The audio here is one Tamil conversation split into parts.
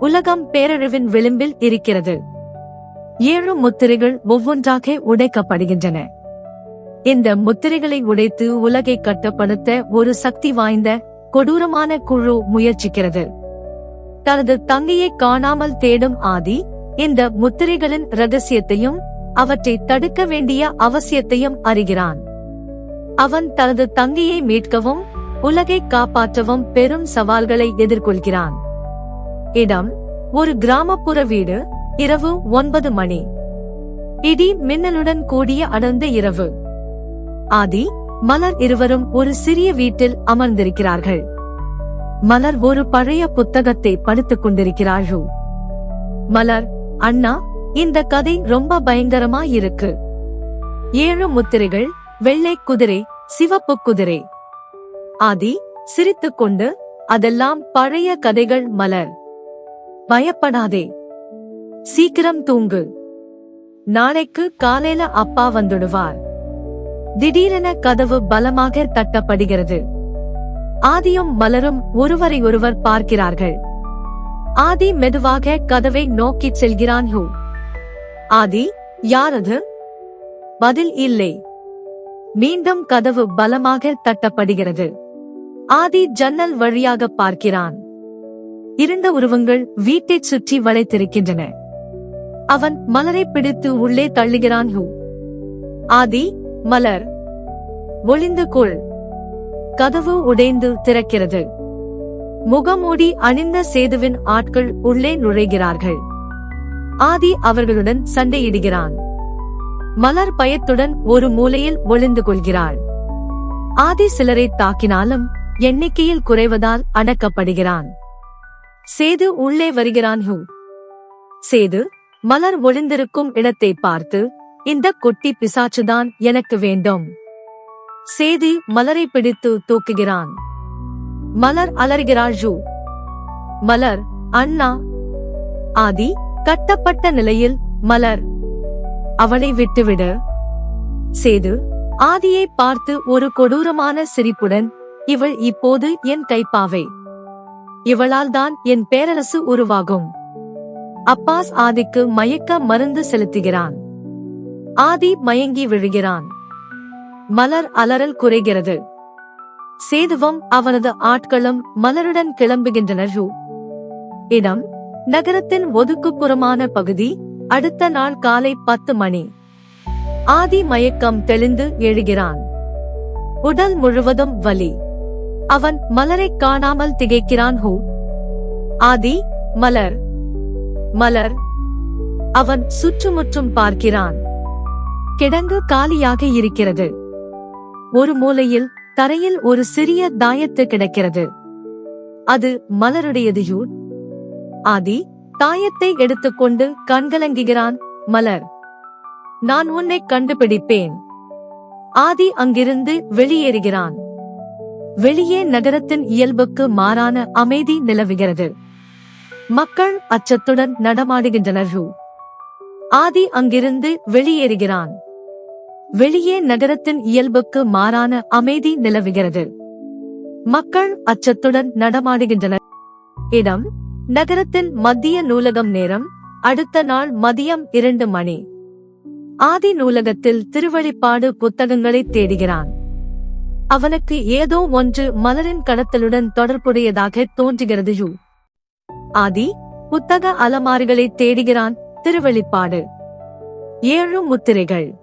உலகம் பேரழிவின் விளிம்பில் இருக்கிறது. ஏழு முத்திரைகள் ஒவ்வொன்றாக உடைக்கப்படுகின்றன. இந்த முத்திரைகளை உடைத்து உலகை கட்டுப்படுத்த ஒரு சக்தி வாய்ந்த கொடூரமான குழு முயற்சிக்கிறது. தனது தங்கையை காணாமல் தேடும் ஆதி இந்த முத்திரைகளின் ரகசியத்தையும் அவற்றை தடுக்க வேண்டிய அவசியத்தையும் அறிகிறான். அவன் தனது தங்கையை மீட்கவும் உலகை காப்பாற்றவும் பெரும் சவால்களை எதிர்கொள்கிறான். இடம் ஒரு கிராமப்புற வீடு இரவு ஒன்பது மணி. இடி மின்னலுடன் கூடிய அடர்ந்த இரவு. ஆதி மலர் இருவரும் ஒரு சிறிய வீட்டில் அமர்ந்திருக்கிறார்கள். மலர் ஒரு பழைய புத்தகத்தை படித்துக் கொண்டிருக்கிறார்கள். மலர் அண்ணா இந்த கதை ரொம்ப பயங்கரமா இருக்கு ஏழு முத்திரைகள் வெள்ளை குதிரை சிவப்பு குதிரை ஆதி சிரித்துக்கொண்டு அதெல்லாம் பழைய கதைகள் மலர். பயப்படாதே. சீக்கிரம் தூங்கு. நாளைக்கு காலையில அப்பா வந்துடுவார். திடீரென கதவு பலமாக தட்டப்படுகிறது. ஆதியும் மலரும் ஒருவரை ஒருவர் பார்க்கிறார்கள். ஆதி மெதுவாக கதவை நோக்கிச் செல்கிறான் ஹூ. ஆதி யாரது? பதில் இல்லை. மீண்டும் கதவு பலமாக தட்டப்படுகிறது. ஆதி ஜன்னல் வழியாக பார்க்கிறான். இருண்ட உருவங்கள் வீட்டைச் சுற்றி வளைத்திருக்கின்றன. அவன் மலரை பிடித்து உள்ளே தள்ளுகிறான் ஹூ. ஆதி மலர். ஒளிந்து கொள். கதவு உடைந்து திறக்கிறது. முகமூடி அணிந்த சேதுவின் ஆட்கள் உள்ளே நுழைகிறார்கள். ஆதி அவர்களுடன் சண்டையிடுகிறான். மலர் பயத்துடன் ஒரு மூலையில் ஒளிந்து கொள்கிறாள். ஆதி சிலரை தாக்கினாலும் எண்ணிக்கையில் குறைவதால் அடக்கப்படுகிறான். சேது உள்ளே வருகிறான் ஹூ. சேது மலர் ஒளிந்திருக்கும் இடத்தை பார்த்து இந்த குட்டி பிசாச்சுதான் எனக்கு வேண்டும். சேதி மலரை பிடித்து தூக்குகிறான். மலர் அலறுகிறாள் ஜூ மலர் அண்ணா. ஆதி கட்டப்பட்ட நிலையில் மலர். அவளை விட்டுவிடு. சேது ஆதியை பார்த்து ஒரு கொடூரமான சிரிப்புடன் இவள் இப்போது என் கைப்பாவை. இவளால்தான் என் பேரரசு உருவாகும். அப்பாஸ் ஆதிக்கு மயக்க மருந்து செலுத்துகிறான். ஆதி மயங்கி விழுகிறான். மலர் அலறல் குறைகிறது. சேதுவம் அவனது ஆட்களும் மலருடன் கிளம்புகின்றனர். இடம் நகரத்தின் ஒதுக்குப்புறமான பகுதி அடுத்த நாள் காலை பத்து மணி. ஆதி மயக்கம் தெளிந்து எழுகிறான். உடல் முழுவதும் வலி. அவன் மலரை காணாமல் திகைக்கிறான் ஹூ? ஆதி மலர். மலர். அவன் சுற்றுமுற்றும் பார்க்கிறான். கிடங்கு காலியாக இருக்கிறது. ஒரு மூலையில் தரையில் ஒரு சிறிய தாயத்து கிடக்கிறது. அது மலருடையது யூ ஆதி தாயத்தை எடுத்துக்கொண்டு கண்கலங்குகிறான் மலர். நான் உன்னை கண்டுபிடிப்பேன். ஆதி அங்கிருந்து வெளியேறுகிறான். வெளியே நகரத்தின் இயல்புக்கு மாறான அமைதி நிலவுகிறது. மக்கள் அச்சத்துடன் நடமாடுகின்றனர். ஆதி அங்கிருந்து வெளியேறுகிறான். வெளியே நகரத்தின் இயல்புக்கு மாறான அமைதி நிலவுகிறது. மக்கள் அச்சத்துடன் நடமாடுகின்றனர். இடம் நகரத்தின் மத்திய நூலகம் நேரம் அடுத்த நாள் மதியம் இரண்டு மணி. ஆதி நூலகத்தில் திருவழிப்பாடு புத்தகங்களை தேடுகிறான். அவனுக்கு ஏதோ ஒன்று மலரின் கடத்தலுடன் தொடர்புடையதாக தோன்றுகிறது யூ ஆதி புத்தக அலமாரிகளை தேடுகிறான் திருவெளிப்பாடு. ஏழு முத்திரைகள்.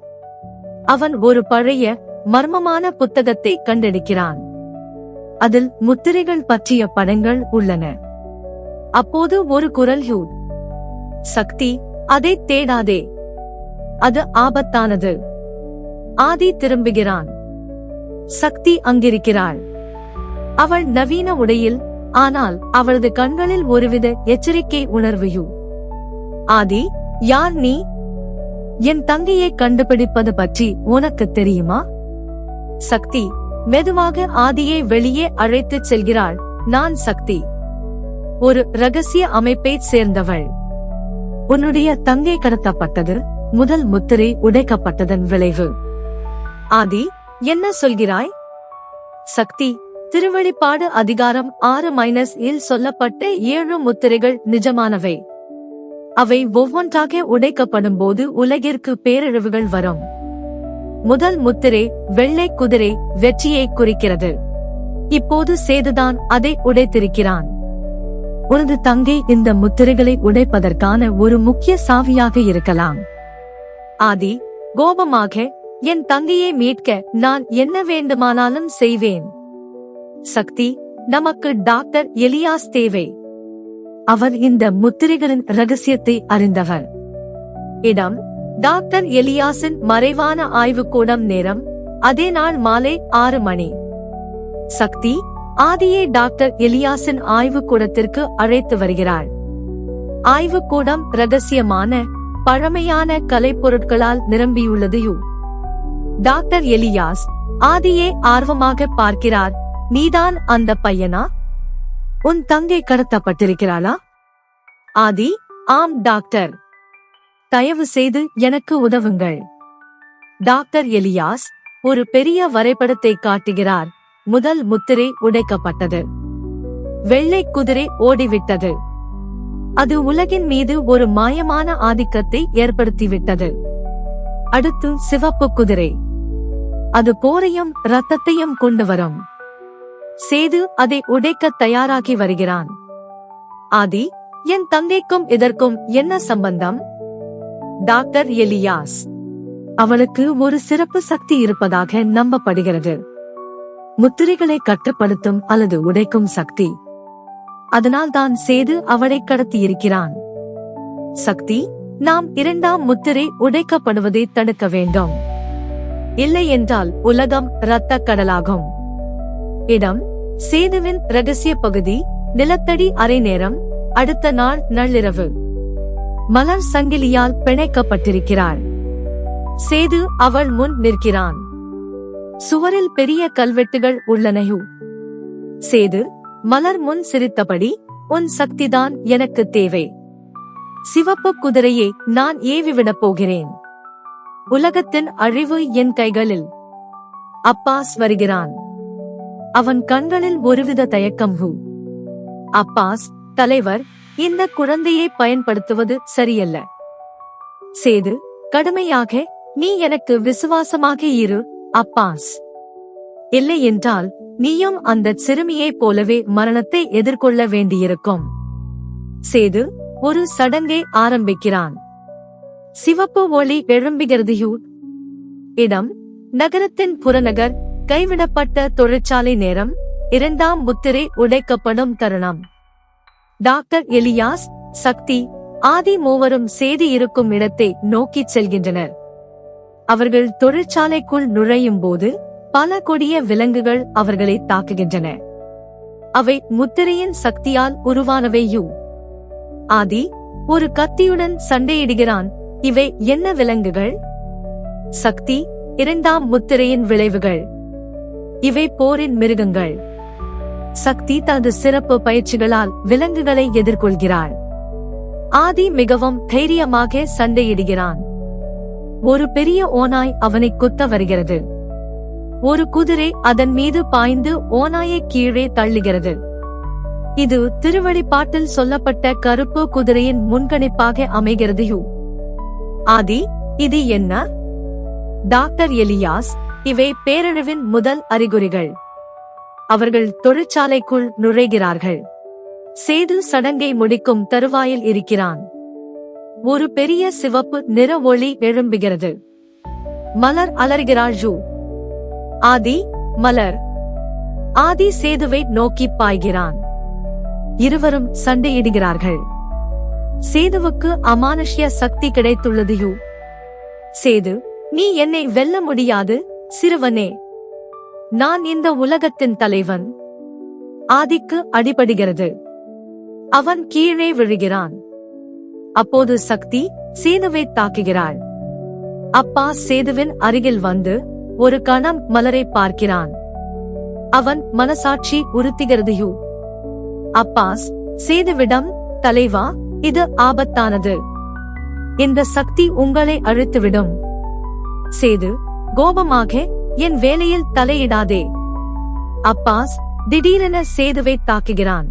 அவன் ஒரு பழைய மர்மமான புத்தகத்தை கண்டெடுக்கிறான். அதில் முத்திரைகள் பற்றிய படங்கள் உள்ளன. அப்போது ஒரு குரல் யூ. சக்தி அதை தேடாதே. அது ஆபத்தானது. ஆதி திரும்புகிறான். சக்தி அங்கிருக்கிறாள். அவள் நவீன உடையில் ஆனால் அவளது கண்களில் ஒருவித எச்சரிக்கை உணர்வையு. ஆதி யார் நீ? என் தங்கையை கண்டுபிடிப்பது பற்றி உனக்கு தெரியுமா? சக்தி மெதுவாக ஆதியை வெளியே அழைத்துச் செல்கிறாள். நான் சக்தி. ஒரு ரகசிய அமைப்பைச் சேர்ந்தவள். உன்னுடைய தங்கை கடத்தப்பட்டது முதல் முத்திரை உடைக்கப்பட்டதன் விளைவு. ஆதி என்ன சொல்கிறாய்? சக்தி திருவழிப்பாடு அதிகாரம் ஆறு மைனஸ் இல் சொல்லப்பட்ட ஏழு முத்திரைகள் நிஜமானவை. அவை ஒவ்வொன்றாக உடைக்கப்படும் போது உலகிற்கு பேரழிவுகள் வரும். முதல் முத்திரை வெள்ளை குதிரை வெற்றியை குறிக்கிறது. இப்போது சேதுதான் அதை உடைத்திருக்கிறான். உனது தங்கை இந்த முத்திரைகளை உடைப்பதற்கான ஒரு முக்கிய சாவியாக இருக்கலாம். ஆதி கோபமாக என் தங்கையை மீட்க நான் என்ன வேண்டுமானாலும் செய்வேன். சக்தி நமக்கு டாக்டர் எலியாஸ் தேவை. அவர் இந்த முத்திரைகளின் ரகசியத்தை அறிந்தவர். இடம் டாக்டர் எலியாஸின் மறைவான ஆய்வுக்கூடம் நேரம் அதே நாள் மாலை ஆறு மணி. சக்தி ஆதியை டாக்டர் எலியாஸின் ஆய்வுக்கூடத்திற்கு அழைத்து வருகிறாள். ஆய்வுக்கூடம் ரகசியமான பழமையான கலைப்பொருட்களால் நிரம்பியுள்ளதையும் டாக்டர் எலியாஸ் ஆதியே ஆர்வமாக பார்க்கிறார். நீதான் அந்த பையனா? உன் தங்கை கடத்தப்பட்டிருக்கிறாளா? ஆதி ஆம் டாக்டர். தயவு செய்து எனக்கு உதவுங்கள். டாக்டர் எலியாஸ் ஒரு பெரிய வரைபடத்தை காட்டுகிறார். முதல் முத்திரை உடைக்கப்பட்டது. வெள்ளை குதிரை ஓடிவிட்டது. அது உலகின் மீது ஒரு மாயமான ஆதிக்கத்தை ஏற்படுத்திவிட்டது. அடுத்து சிவப்பு குதிரை. அது போரையும் ரத்தத்தையும் கொண்டு வரும். சேது அதை உடைக்க தயாராகி வருகிறான். ஆதி என் தங்கைக்கும் இதற்கும் என்ன சம்பந்தம்? டாக்டர் எலியாஸ் அவளுக்கு ஒரு சிறப்பு சக்தி இருப்பதாக நம்பப்படுகிறது. முத்திரைகளை கட்டுப்படுத்தும் அல்லது உடைக்கும் சக்தி. அதனால் தான் சேது அவளை கடத்தியிருக்கிறான். சக்தி நாம் இரண்டாம் முத்திரை உடைக்கப்படுவதை தடுக்க வேண்டும். இல்லை என்றால் உலகம் இரத்த கடலாகும் இடம் சேதுவின் ரகசிய பகுதி நிலத்தடி அரை நேரம் அடுத்த நாள் நள்ளிரவு. மலர் சங்கிலியால் பிணைக்கப்பட்டிருக்கிறாள். சேது அவள் முன் நிற்கிறான். சுவரில் பெரிய கல்வெட்டுகள் உள்ளனையு. சேது மலர் முன் சிரித்தபடி உன் சக்திதான் எனக்கு தேவை. சிவப்பு குதிரையை நான் ஏவிவிடப் போகிறேன். உலகத்தின் அழிவு என் கைகளில். அப்பாஸ் வருகிறான் அவன் கண்களில் ஒருவித தயக்கம் ஹூ. அப்பாஸ் தலைவர் இந்த குழந்தையை பயன்படுத்துவது சரியல்ல. சேது கடுமையாக நீ எனக்கு விசுவாசமாக இரு அப்பாஸ். இல்லை என்றால் நீயும் அந்த சிறுமியைப் போலவே மரணத்தை எதிர்கொள்ள வேண்டியிருக்கும். சேது ஒரு சடங்கை ஆரம்பிக்கிறான். சிவப்பு ஒளி எழும்புகிறது யூ இடம் நகரத்தின் புறநகர் கைவிடப்பட்ட தொழிற்சாலை நேரம் இரண்டாம் முத்திரை உடைக்கப்படும் தருணம். டாக்டர் எலியாஸ் சக்தி ஆதி மூவரும் சேதி இருக்கும் இடத்தை நோக்கிச் செல்கின்றனர். அவர்கள் தொழிற்சாலைக்குள் நுழையும் போது பல கொடிய விலங்குகள் அவர்களை தாக்குகின்றன. அவை முத்திரையின் சக்தியால் உருவானவையு? ஆதி ஒரு கத்தியுடன் சண்டையிடுகிறான். இவை என்ன விலங்குகள்? சக்தி இரண்டாம் முத்திரையின் விளைவுகள். இவை போரின் மிருகங்கள். சக்தி தனது சிறப்பு பயிற்சிகளால் விலங்குகளை எதிர்கொள்கிறாள். ஆதி மிகவும் தைரியமாக சண்டையிடுகிறான். ஒரு பெரிய ஓநாய் அவனை குத்த வருகிறது. ஒரு குதிரை அதன் மீது பாய்ந்து ஓனாயை கீழே தள்ளுகிறது. இது திருவழிப்பாட்டில் சொல்லப்பட்ட கருப்பு குதிரையின் முன்கணிப்பாக அமைகிறது யூ. ஆதி இது என்ன? டாக்டர் எலியாஸ் இவை பேரழிவின் முதல் அறிகுறிகள். அவர்கள் தொழிற்சாலைக்குள் நுழைகிறார்கள். சேது சடங்கை முடிக்கும் தருவாயில் இருக்கிறான். ஒரு பெரிய சிவப்பு நிற ஒளி எழும்புகிறது. மலர் அலறுகிறாள் ஜூ. ஆதி மலர். ஆதி சேதுவை நோக்கி பாய்கிறான். இருவரும் சண்டையிடுகிறார்கள். சேதுவுக்கு அமானுஷ்ய சக்தி கிடைத்துள்ளதையோ? சேது நீ என்னை வெல்ல முடியாது சிறுவனே. நான் இந்த உலகத்தின் தலைவன். ஆதிக்கு அடிபடுகிறது. அவன் கீழே விழுகிறான். அப்போது சக்தி சேதுவை தாக்குகிறாள். அப்பா சேதுவின் அருகில் வந்து ஒரு கணம் மலரை பார்க்கிறான். அவன் மனசாட்சி உறுத்துகிறதையோ? அப்பாஸ் சேதுவிடம் தலைவா இது ஆபத்தானது. இந்த சக்தி உங்களை அழுத்துவிடும். சேது கோபமாக என் வேலையில் தலையிடாதே. அப்பாஸ் திடீரென சேதுவை தாக்குகிறான்.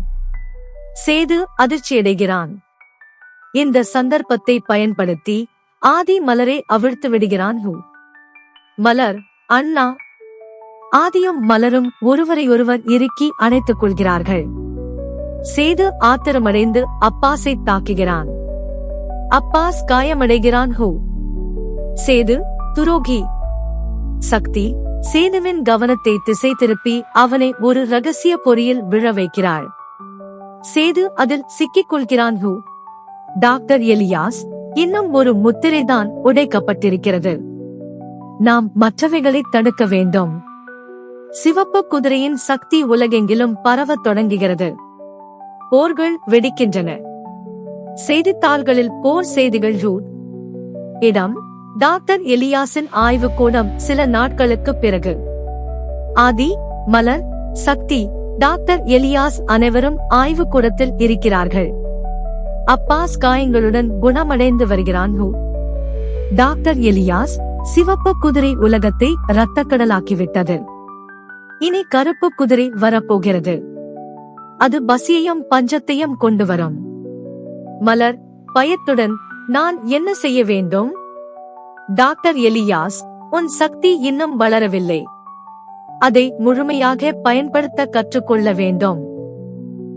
சேது அதிர்ச்சியடைகிறான். இந்த சந்தர்ப்பத்தை பயன்படுத்தி ஆதி மலரை அவிழ்த்து விடுகிறான் ஹூ. மலர் அண்ணா. ஆதியும் மலரும் ஒருவரையொருவர் இறுக்கி அணைத்துக் கொள்கிறார்கள். சேது ஆத்திரமடைந்து அப்பாஸை தாக்குகிறான். அப்பாஸ் காயமடைகிறான் ஹூ. சேது துரோகி. சக்தி சேதுவின் கவனத்தை திசை திருப்பி அவனை ஒரு ரகசிய பொறியில் விழ வைக்கிறாள். சேது அதில் சிக்கிக் கொள்கிறான் ஹூ. டாக்டர் எலியாஸ் இன்னும் ஒரு முத்திரைதான் உடைக்கப்பட்டிருக்கிறது. நாம் மற்றவைகளை தடுக்க வேண்டும். சிவப்பு குதிரையின் சக்தி உலகெங்கிலும் பரவத் தொடங்குகிறது. போர்கள் வெடிக்கின்றன. செய்தித்தாள்களில் போர் செய்திகள் ரூட் இடம் டாக்டர் எலியாசின் ஆய்வு கூடம் சில நாட்களுக்கு பிறகு. ஆதி மலர் சக்தி டாக்டர் எலியாஸ் அனைவரும் ஆய்வு கூடத்தில் இருக்கிறார்கள். அப்பாஸ் காயங்களுடன் குணமடைந்து வருகிறான் ஹூ. டாக்டர் எலியாஸ் சிவப்பு குதிரை உலகத்தை இரத்தக்கடலாக்கிவிட்டது. இனி கருப்பு குதிரை வரப்போகிறது. அது பசியையும் பஞ்சத்தையும் கொண்டு வரும். மலர் பயத்துடன் நான் என்ன செய்ய வேண்டும்? டாக்டர் எலியாஸ் உன் சக்தி இன்னும் வளரவில்லை. அதை முழுமையாக பயன்படுத்த கற்றுக்கொள்ள வேண்டும்.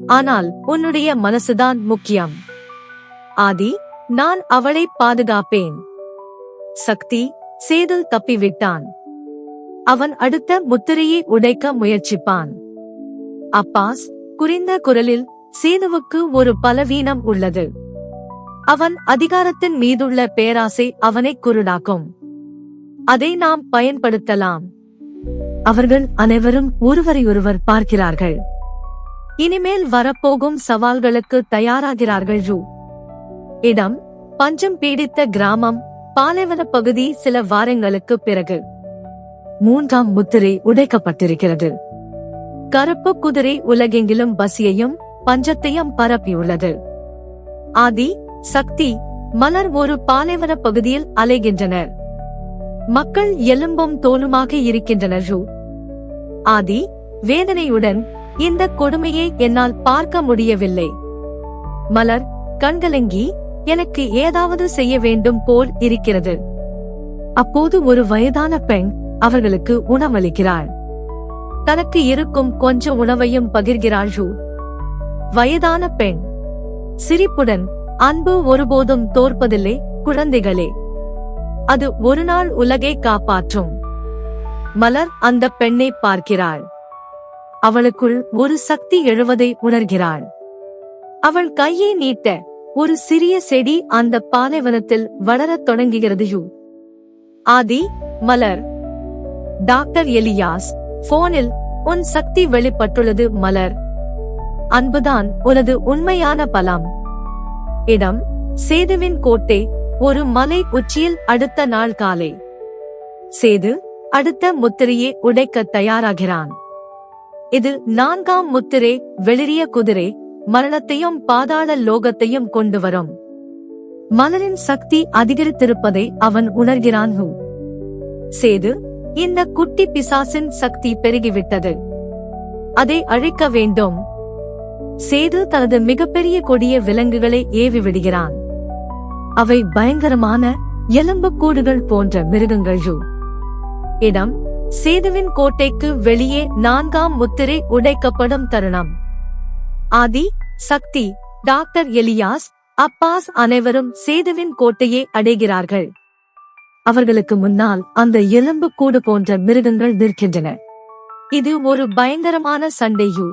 ஆனால் உன்னுடைய மனசுதான் முக்கியம். ஆதி நான் அவளை பாதுகாப்பேன். சக்தி சேதுல் தப்பிவிட்டான். அவன் அடுத்த முத்திரையை உடைக்க முயற்சிப்பான். அப்பாஸ் குறைந்த குரலில் சேதுவுக்கு ஒரு பலவீனம் உள்ளது. அவன் அதிகாரத்தின் மீதுள்ள பேராசை அவனை குருடாக்கும். அதை நாம் பயன்படுத்தலாம். அவர்கள் அனைவரும் ஒருவரையொருவர் பார்க்கிறார்கள். இனிமேல் வரப்போகும் சவால்களுக்கு தயாராகிறார்கள் ரூ இடம் பஞ்சம் பீடித்த கிராமம் பாலைவன பகுதி சில வாரங்களுக்கு பிறகு. மூன்றாம் முத்திரை உடைக்கப்பட்டிருக்கிறது. கருப்பு குதிரை உலகெங்கிலும் பசியையும் பஞ்சத்தையும் பரப்பியுள்ளது. ஆதி சக்தி மலர் ஒரு பாலைவன பகுதியில் அலைகின்றனர். மக்கள் எலும்பும் தோலுமாக இருக்கின்றனர் ரூ. ஆதி வேதனையுடன் இந்த கொடுமையை என்னால் பார்க்க முடியவில்லை. மலர் கண்கலங்கி எனக்கு ஏதாவது செய்ய வேண்டும் போல் இருக்கிறது. அப்போது ஒரு வயதான பெண் அவர்களுக்கு உணவளிக்கிறாள். தனக்கு இருக்கும் கொஞ்ச உணவையும் பகிர்கிறாள் ரூ வயதான பெண். சிரிப்புடன் அன்பு ஒருபோதும் தோற்பதில்லை குழந்தைகளே. அது ஒரு நாள் உலகை காப்பாற்றும். மலர் அந்த பெண்ணை பார்க்கிறாள். அவளுக்குள் ஒரு சக்தி எழுவதை உணர்கிறாள். அவள் கையை நீட்ட ஒரு சிறிய செடி அந்த பாலைவனத்தில் வளரத் தொடங்குகிறது யூ ஆதி மலர். Doctor Elias. போனில் உன் சக்தி வெளிப்பட்டுள்ளது மலர். அன்புதான் உனது உண்மையான பலம். இடம் சேதுவின் கோட்டை ஒரு மலை உச்சியில் அடுத்த நாள் காலை. சேது அடுத்த முத்திரையை உடைக்க தயாராகிறான். இது நான்காம் முத்திரை வெளிரிய குதிரை மரணத்தையும் பாதாள லோகத்தையும் கொண்டு வரும். மலரின் சக்தி அதிகரித்திருப்பதை அவன் உணர்கிறான் சேது இந்த குட்டி பிசாசின் சக்தி பெருகிவிட்டது. அதை அழிக்க வேண்டும். சேது தனது மிகப்பெரிய கொடிய விலங்குகளை ஏவி விடுகிறான் அவை பயங்கரமான எலும்புக்கூடுகள் போன்ற மிருகங்கள் இடம் சேதுவின் கோட்டைக்கு வெளியே நான்காம் முத்திரை உடைக்கப்படும் தருணம். ஆதி சக்தி டாக்டர் எலியாஸ் அப்பாஸ் அனைவரும் சேதுவின் கோட்டையை அடைகிறார்கள். அவர்களுக்கு முன்னால் அந்த எலும்பு கூடு போன்ற மிருகங்கள் நிற்கின்றன. இது ஒரு பயங்கரமான சண்டையு.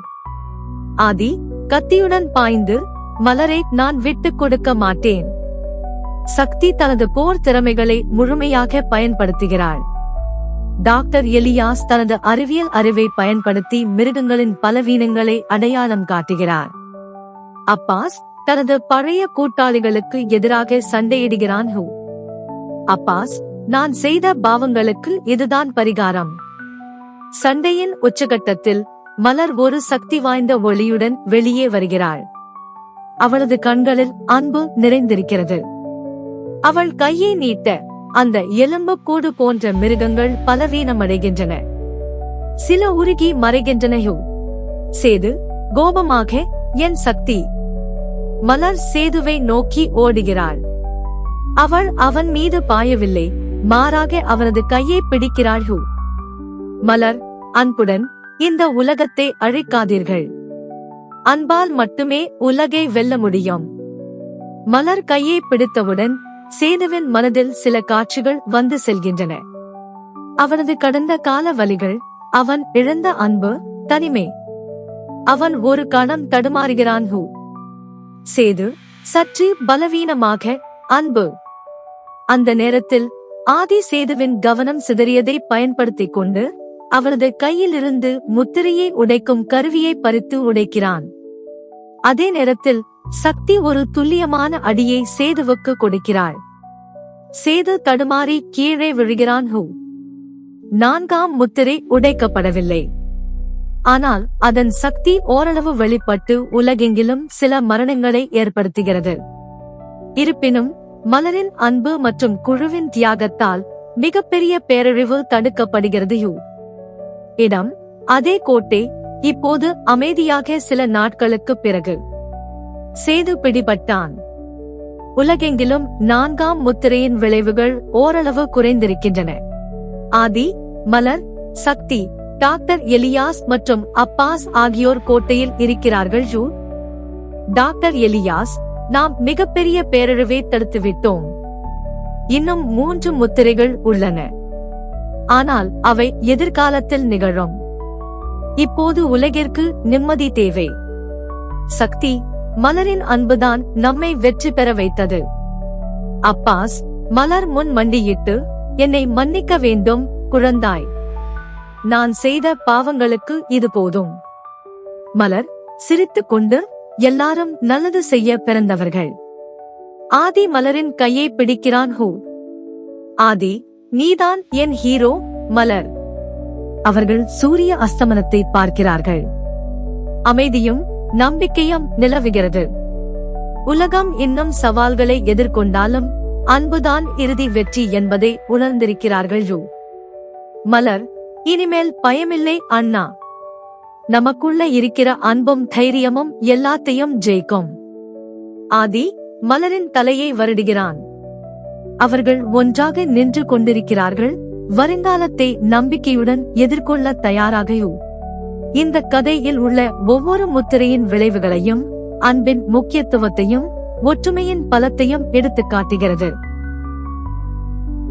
ஆதி கத்தியுடன் பாய்ந்து மலரை நான் விட்டுக் கொடுக்க மாட்டேன். சக்தி தனது போர் திறமைகளை முழுமையாக பயன்படுத்துகிறாள். டாக்டர் எலியாஸ் தனது அறிவியல் அறிவை பயன்படுத்தி மிருகங்களின் பலவீனங்களை அடையாளம் காட்டுகிறார். அப்பாஸ் தனது பழைய கூட்டாளிகளுக்கு எதிராக சண்டையிடுகிறான் ஹூ. அப்பாஸ் நான் செய்த பாவங்களுக்கு இதுதான் பரிகாரம். சண்டையின் உச்சகட்டத்தில் மலர் ஒரு சக்தி வாய்ந்த ஒளியுடன் வெளியே வருகிறாள். அவளது கண்களில் அன்பு நிறைந்திருக்கிறது. அவள் கையை நீட்ட அந்த எலும்பு கூடு போன்ற மிருகங்கள் பலவீனமடைகின்றன. சில உருகி மறைகின்றன. சேது கோபமாக என் சக்தி. மலர் சேதுவை நோக்கி ஓடுகிறாள். அவள் அவன் மீது பாயவில்லை. மாறாக அவனது கையை பிடிக்கிறாள் ஹூ. மலர் அன்புடன் இந்த உலகத்தை அழிக்காதீர்கள். அன்பால் மட்டுமே உலகை வெல்ல முடியும். மலர் கையை பிடித்தவுடன் சேதுவின் மனதில் சில காட்சிகள் வந்து செல்கின்றன. அவனது கடந்த கால வலிகள் அவன் இழந்த அன்பு தனிமை. அவன் ஒரு கணம் தடுமாறுகிறான் ஹூ. சேது சற்று பலவீனமாக அன்பு. அந்த நேரத்தில் ஆதி சேதுவின் கவனம் சிதறியதை பயன்படுத்திக் கொண்டு அவரது கையிலிருந்து முத்திரையை உடைக்கும் கருவியை பறித்து உடைக்கிறான். அதே நேரத்தில் சக்தி ஒரு துல்லியமான அடியை சேதுவுக்கு கொடுக்கிறாள். சேது தடுமாறி கீழே விழுகிறான் ஹூ. நான்காம் முத்திரை உடைக்கப்படவில்லை. ஆனால் அதன் சக்தி ஓரளவு வெளிப்பட்டு உலகெங்கிலும் சில மரணங்களை ஏற்படுத்துகிறது. இருப்பினும் மலரின் அன்பு மற்றும் குழுவின் தியாகத்தால் மிகப்பெரிய பேரழிவு தடுக்கப்படுகிறது யூ. இடம் அதே கோட்டை இப்போது அமைதியாக சில நாட்களுக்கு பிறகு. சேது பிடிபட்டான். உலகெங்கிலும் நான்காம் முத்திரையின் விளைவுகள் ஓரளவு குறைந்திருக்கின்றன. ஆதி மலர் சக்தி டாக்டர் எலியாஸ் மற்றும் அப்பாஸ் ஆகியோர் கோட்டையில் இருக்கிறார்கள் ஜூ டாக்டர் எலியாஸ் நாம் மிகப்பெரிய பேரழிவை தடுத்துவிட்டோம். இன்னும் மூன்று முத்திரைகள் உள்ளன. ஆனால் அவை எதிர்காலத்தில் நிகழும். இப்போது உலகிற்கு நிம்மதி தேவை. சக்தி மலரின் அன்புதான் நம்மை வெற்றி பெற வைத்தது. அப்பாஸ் மலர் முன் மண்டியிட்டு என்னை மன்னிக்க வேண்டும் குழந்தாய். நான் செய்த பாவங்களுக்கு இது போதும் மலர் சிரித்துக் கொண்டு எல்லாரும் நல்லது செய்ய பிறந்தவர்கள். ஆதி மலரின் கையை பிடிக்கிறான் ஹூ. ஆதி நீதான் என் ஹீரோ மலர். அவர்கள் சூரிய அஸ்தமனத்தை பார்க்கிறார்கள். அமைதியும் நம்பிக்கையும் நிலவுகிறது. உலகம் இன்னும் சவால்களை எதிர்கொண்டாலும் அன்புதான் இறுதி வெற்றி என்பதை உணர்ந்திருக்கிறார்கள் யூ. மலர் இனிமேல் பயமில்லை அண்ணா. நமக்குள்ள இருக்கிற அன்பும் தைரியமும் எல்லாத்தையும் ஜெயிக்கும். ஆதி மலரின் தலையை வருடுகிறான். அவர்கள் ஒன்றாக நின்று கொண்டிருக்கிறார்கள். வருங்காலத்தை நம்பிக்கையுடன் எதிர்கொள்ள தயாராகையோ இந்த கதையில் உள்ள ஒவ்வொரு முத்திரையின் விளைவுகளையும் அன்பின் முக்கியத்துவத்தையும் ஒற்றுமையின் பலத்தையும் எடுத்துக்காட்டுகிறது.